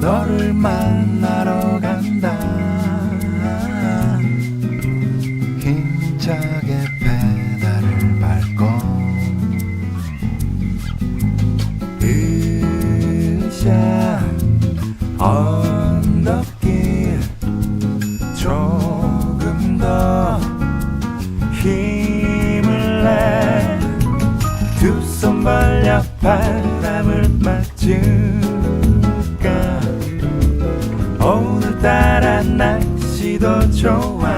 너를 만나러 간다. 힘차게 페달을 밟고 으쌰 언덕길 조금 더 힘을 내. 두 손 벌려 바람을 맞을까 오늘따라 날씨도 좋아.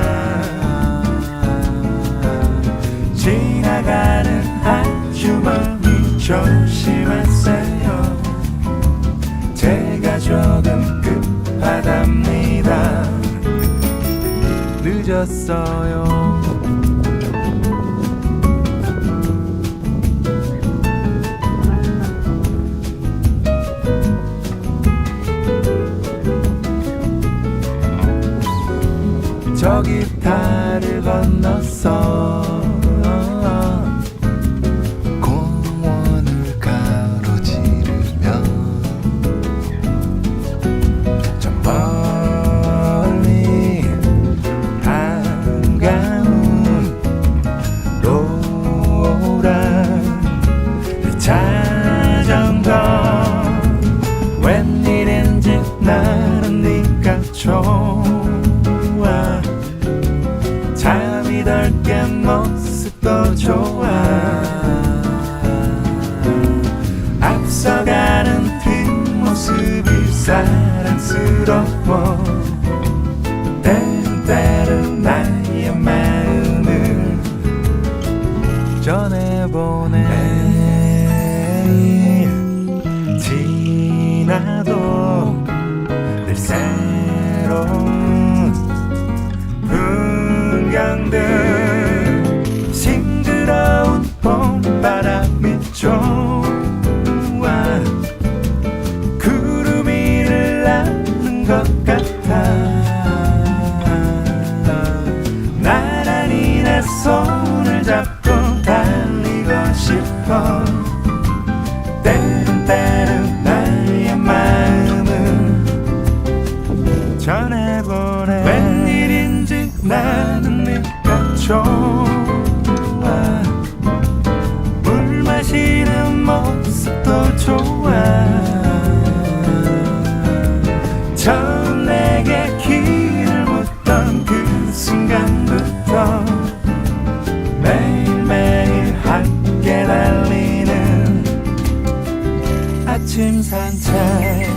지나가는 아주머니 조심하세요. 제가 조금 급하답니다. 늦었어요 저기 달을 건넜어 공원을 가로지르며 저 멀리 한가운 노란 자 사랑스러워 때때로 나의 마음을 전해보내 지나도 늘 새로운 풍경들 때론 때론 나의 마음을 전해보내. 웬일인지 나는 네가 좋아 물 마시는 모습도 좋아 아침 산책